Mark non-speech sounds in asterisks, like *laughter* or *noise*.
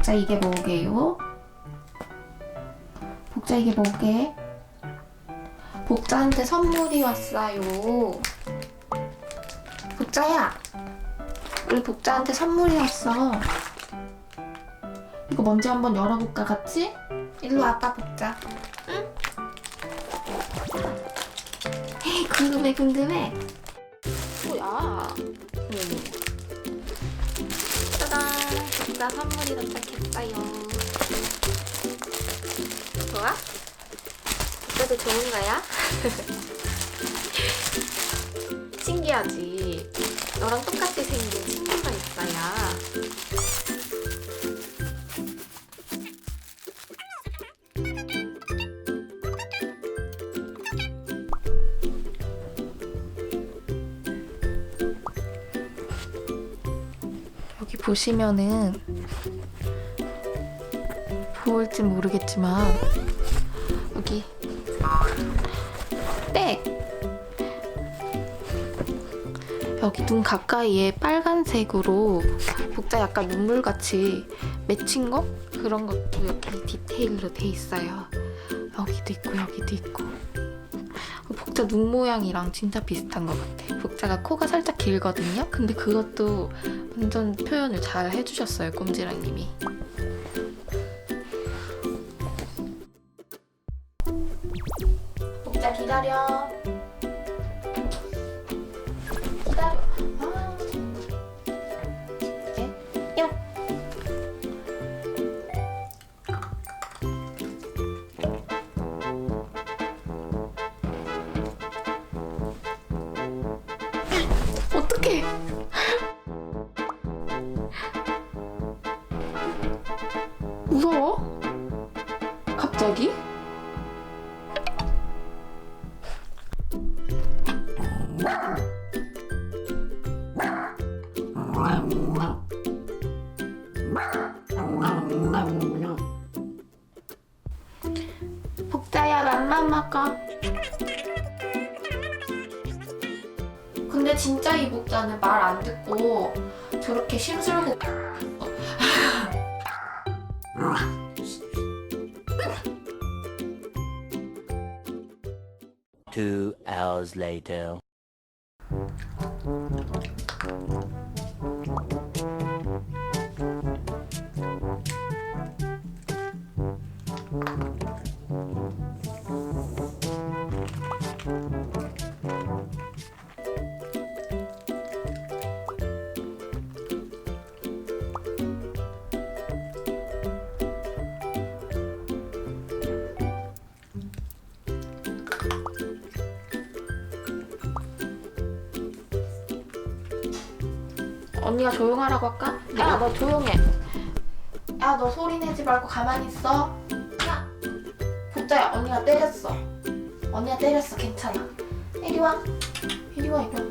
복자 이게 뭐게요? 복자 이게 뭐게? 복자한테 선물이 왔어요. 복자야, 우리 복자한테 선물이 왔어. 이거 먼저 한번 열어볼까 같이? 일로 와봐 복자. 응? 에이 궁금해 궁금해. 뭐야? 복자 선물이 도착했어요. 좋아? 복자도 좋은 거야? *laughs* 신기하지? 너랑 똑같이 생긴 친구가 있어야. 여기 보시면은 보일지 모르겠지만 여기 백 여기 눈 가까이에 빨간색으로 복자 약간 눈물같이 맺힌 거 그런 것도 여기 디테일로 돼 있어요. 여기도 있고 여기도 있고 복자 눈 모양이랑 진짜 비슷한 것 같아. 복자가 코가 살짝 길거든요. 근데 그것도 완전 표현을 잘 해주셨어요, 꼼지랑님이. 기다려. 기다려. 아. 어떡해. 무서워? 갑자기? 복자야 맘만 먹어. 근데 진짜 이 복자는 말 안 듣고 저렇게 심술고 Two hours later. Thank you. 언니가 조용하라고 할까? 야 너 조용해. 야 너 소리 내지 말고 가만히 있어. 야 복자야 언니가 때렸어. 언니가 때렸어 괜찮아. 이리 와. 이리 와 이리 와.